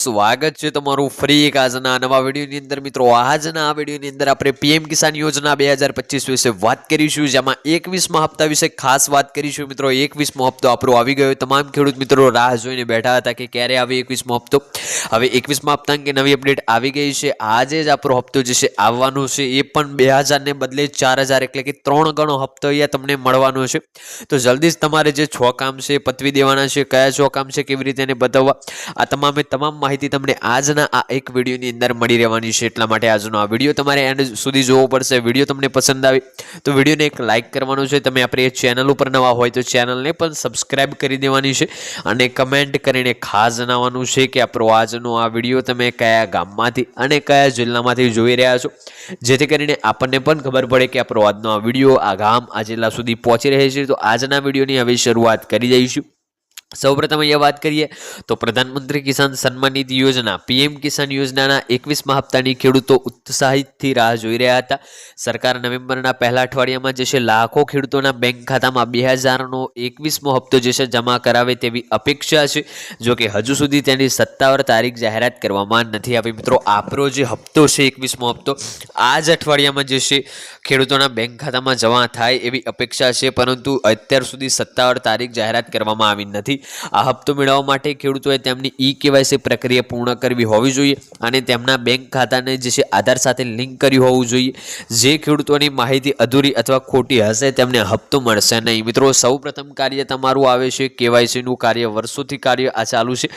સ્વાગત છે તમારું ફ્રી એક આજના નવા વિડીયોની અંદર. મિત્રો, આજના આ વિડીયોની અંદર આપણે પીએમ કિસાન યોજના બે હજાર પચીસ વિશે વાત કરીશું, જેમાં એકવીસમા હપ્તા વિશે ખાસ વાત કરીશું. મિત્રો, એકવીસમો હપ્તો આપણો આવી ગયો. તમામ ખેડૂત મિત્રો રાહ જોઈને બેઠા હતા કે ક્યારે આવે એકવીસમો હપ્તો. હવે એકવીસમા હપ્તા અંગે નવી અપડેટ આવી ગઈ છે. આજે જ આપણો હપ્તો જે છે આવવાનો છે, એ પણ બે હજારને બદલે ચાર હજાર, એટલે કે ત્રણ ગણો હપ્તો અહીંયા તમને મળવાનો છે. તો જલ્દી જ તમારે જે છ કામ છે પતવી દેવાના છે. કયા છ કામ છે, કેવી રીતે એને બતાવવા આ તમામે તમામ માહિતી તમને આજના આ એક વિડીયોની અંદર મળી રહેવાની છે. એટલા માટે આજનો આ વીડિયો તમારે એન્ડ સુધી જોવો પડશે. વીડિયો તમને પસંદ આવે તો વિડીયોને એક લાઇક કરવાનો છે. તમે આપણે એ ચેનલ ઉપર નવા હોય તો ચેનલને પણ સબસ્ક્રાઈબ કરી દેવાની છે અને કમેન્ટ કરીને ખાસ જણાવવાનું છે કે આપણો આજનો આ વીડિયો તમે કયા ગામમાંથી અને કયા જિલ્લામાંથી જોઈ રહ્યા છો. જેથી કરીને આપણને પણ ખબર પડે કે આપણો આજનો આ વીડિયો આ ગામ, આ જિલ્લા સુધી પહોંચી રહે છે. તો આજના વિડીયોની હવે શરૂઆત કરી દઈશું. સૌપ્રથમ અહીંયા વાત કરીએ તો પ્રધાનમંત્રી કિસાન સન્માન નિધિ યોજના, પીએમ કિસાન યોજનાના એકવીસમા હપ્તાની ખેડૂતો ઉત્સાહિતથી રાહ જોઈ રહ્યા હતા. સરકાર નવેમ્બરના પહેલા અઠવાડિયામાં જે છે લાખો ખેડૂતોના બેંક ખાતામાં બે હજારનો એકવીસમો હપ્તો જે છે જમા કરાવે તેવી અપેક્ષા છે. જો કે હજુ સુધી તેની સત્તાવાર તારીખ જાહેરાત કરવામાં નથી આવી. મિત્રો, આપણો જે હપ્તો છે, એકવીસમો હપ્તો આ જ અઠવાડિયામાં જે છે ખેડૂતોના બેંક ખાતામાં જમા થાય એવી અપેક્ષા છે. પરંતુ અત્યાર સુધી સત્તાવાર તારીખ જાહેરાત કરવામાં આવી નથી. આ હપ્તો મેળવવા માટે ખેડૂતોએ તેમની ઈ કેવાયસી પ્રક્રિયા પૂર્ણ કરવી હોવી જોઈએ અને તેમના બેંક ખાતાને જે છે આધાર સાથે લિંક કર્યું હોવું જોઈએ. જે ખેડૂતોની માહિતી અધૂરી અથવા ખોટી હશે તેમને હપ્તો મળશે નહીં. મિત્રો, સૌપ્રથમ કાર્ય તમારું આવે છે કેવાયસીનું કાર્ય. વર્ષોથી કાર્ય આ ચાલુ છે.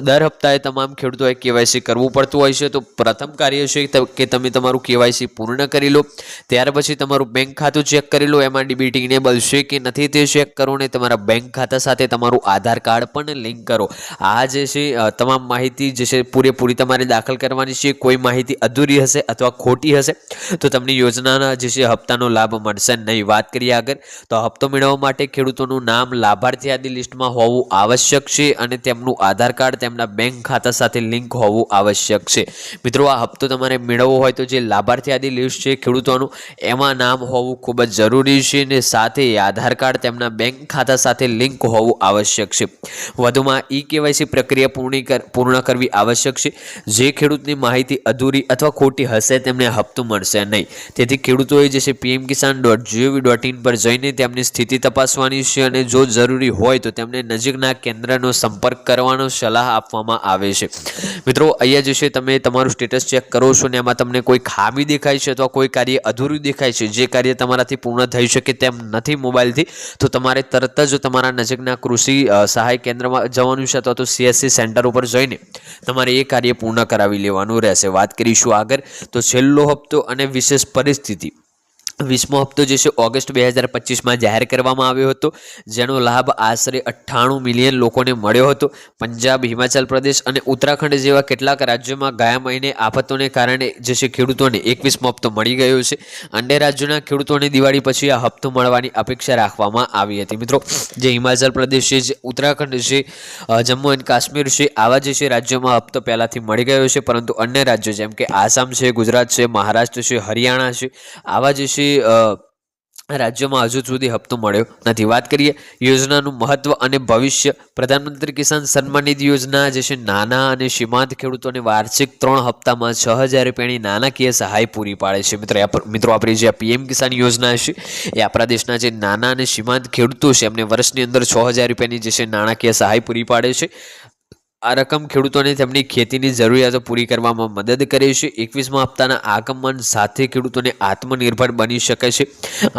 દર હપ્તાએ તમામ ખેડૂતોએ કેવાયસી કરવું પડતું હોય છે. તો પ્રથમ કાર્ય છે કે તમે તમારું કેવાયસી પૂર્ણ કરી લો. ત્યાર પછી તમારું બેંક ખાતું ચેક કરી લો. એમાં ડીબીટી ઇનેબલ છે કે નથી તે ચેક કરો ને તમારા બેંક ખાતા સાથે તમારું આધાર કાર્ડ પણ લિંક કરો. આ જે છે તમામ માહિતી જે છે, પૂરેપૂરી તમારે દાખલ કરવાની છે. કોઈ માહિતી અધૂરી હશે અથવા ખોટી હશે, તો તમને યોજનાના જે છે, હપ્તાનો લાભ મળશે નહીં. વાત કરીએ આગળ, તો હપ્તો મેળવવા માટે ખેડૂતોનું નામ લાભાર્થી યાદી લિસ્ટમાં હોવું આવશ્યક છે અને તેમનું આધાર કાર્ડ તેમના બેંક ખાતા સાથે લિંક હોવું આવશ્યક છે. મિત્રો, આ હપ્તો તમારે મેળવવો હોય તો જે લાભાર્થી યાદી લિસ્ટ છે, ખેડૂતોનું, એમાં નામ હોવું ખૂબ જ જરૂરી છે અને સાથે આધાર કાર્ડ તેમના બેંક ખાતા સાથે લિંક હોવું આવશ્યક છે. વધુમાં ઈ કેવાયસી પ્રક્રિયા પૂર્ણ પૂર્ણ કરવી આવશ્યક છે. જે ખેડૂતની માહિતી અધૂરી અથવા ખોટી હશે તેમને હપ્તો મળશે નહીં. તેથી ખેડૂતોએ જે છે PM Kisan dot G O V dot in પર જઈને તેમની સ્થિતિ તપાસવાની છે અને જો જરૂરી હોય તો તેમને નજીકના કેન્દ્રનો સંપર્ક કરવાનો સલાહ આપવામાં આવે છે. મિત્રો, અહીંયા જે છે તમે તમારું સ્ટેટસ ચેક કરો છો ને એમાં તમને કોઈ ખામી દેખાય છે અથવા કોઈ કાર્ય અધૂરું દેખાય છે, જે કાર્ય તમારાથી પૂર્ણ થઈ શકે તેમ નથી મોબાઈલથી, તો તમારે તરત જ તમારા નજીકના કૃષિ સહાય કેન્દ્રમાં જવાનું છે અથવા તો સીએસસી સેન્ટર ઉપર જઈને તમારે એ કાર્ય પૂર્ણ કરાવી લેવાનું રહેશે. વાત કરીશું આગળ. તો છેલ્લો હપ્તો અને વિશેષ પરિસ્થિતિ. વીસમો હપ્તો જે છે, ઓગસ્ટ બે હજાર પચીસમાં જાહેર કરવામાં આવ્યો હતો. જેનો લાભ આશરે અઠ્ઠાણું મિલિયન લોકોને મળ્યો હતો. પંજાબ, હિમાચલ પ્રદેશ અને ઉત્તરાખંડ જેવા કેટલાક રાજ્યોમાં ગયા મહિને આફતોને કારણે જે છે, ખેડૂતોને એકવીસમો હપ્તો મળી ગયો છે. અન્ય રાજ્યોના ખેડૂતોને દિવાળી પછી આ હપ્તો મળવાની અપેક્ષા રાખવામાં આવી હતી. મિત્રો, જે હિમાચલ પ્રદેશ છે, જે ઉત્તરાખંડ છે જમ્મુ એન્ડ કાશ્મીર છે, આવા જે છે રાજ્યોમાં હપ્તો પહેલાંથી મળી ગયો છે. પરંતુ અન્ય રાજ્યો જેમ કે આસામ છે, ગુજરાત છે, મહારાષ્ટ્ર છે, હરિયાણા છે, આવા જે છે રાજ્યોમાં હજુ સુધી હપ્તો મળ્યો નથી. વાત કરીએ યોજનાનું મહત્વ અને ભવિષ્ય. પ્રધાનમંત્રી કિસાન સન્માન નિધિ યોજના, જે છે નાના અને સીમાંત ખેડૂતોને વાર્ષિક ત્રણ હપ્તામાં છ હજાર રૂપિયાની નાણાકીય સહાય પૂરી પાડે છે. મિત્રો મિત્રો, આપણી જે પીએમ કિસાન યોજના છે, એ આપણા દેશના જે નાના અને સીમાંત ખેડૂતો છે, એમને વર્ષની અંદર છ હજાર રૂપિયાની જે છે નાણાકીય સહાય પૂરી પાડે છે. આ રકમ ખેડૂતોને તેમની ખેતીની જરૂરિયાતો પૂરી કરવામાં મદદ કરે છે. એકવીસમા હપ્તાના આગમન સાથે ખેડૂતોને આત્મનિર્ભર બની શકે છે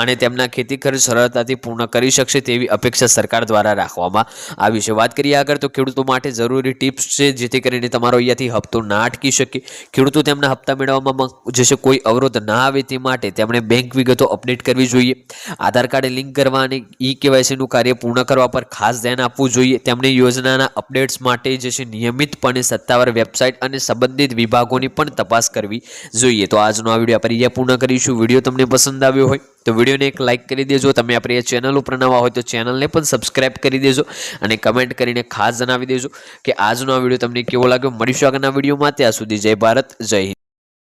અને તેમના ખેતી ખર્ચ સરળતાથી પૂર્ણ કરી શકશે તેવી અપેક્ષા સરકાર દ્વારા રાખવામાં આવી છે. વાત કરીએ આગળ તો ખેડૂતો માટે જરૂરી ટિપ્સ છે જેથી કરીને તમારો અહીંયાથી હપ્તો ના અટકી શકે. ખેડૂતો તેમના હપ્તા મેળવવામાં જે છે કોઈ અવરોધ ના આવે તે માટે તેમણે બેંક વિગતો અપડેટ કરવી જોઈએ. આધાર કાર્ડ લિંક કરવા અને ઈ કેવાયસીનું કાર્ય પૂર્ણ કરવા પર ખાસ ધ્યાન આપવું જોઈએ. તેમણે યોજનાના અપડેટ્સ માટે જે છે, નિયમિતપણે સત્તાવાર વેબસાઇટ અને સંબંધિત વિભાગોની પણ તપાસ કરવી જોઈએ. તો આજનો આ વીડિયો આપણે અહીંયા પૂર્ણ કરીશું. વીડિયો તમને પસંદ આવ્યો હોય તો વિડીયોને એક લાઇક કરી દેજો. તમે આપણી ચેનલ ઉપર નવા હોય તો ચેનલને પણ સબસ્ક્રાઇબ કરી દેજો અને કમેન્ટ કરીને ખાસ જણાવી દેજો કે આજનો આ વીડિયો તમને કેવો લાગ્યો. મળીશું આગળના વિડીયોમાં. ત્યાં સુધી જય ભારત, જય હિન્દ.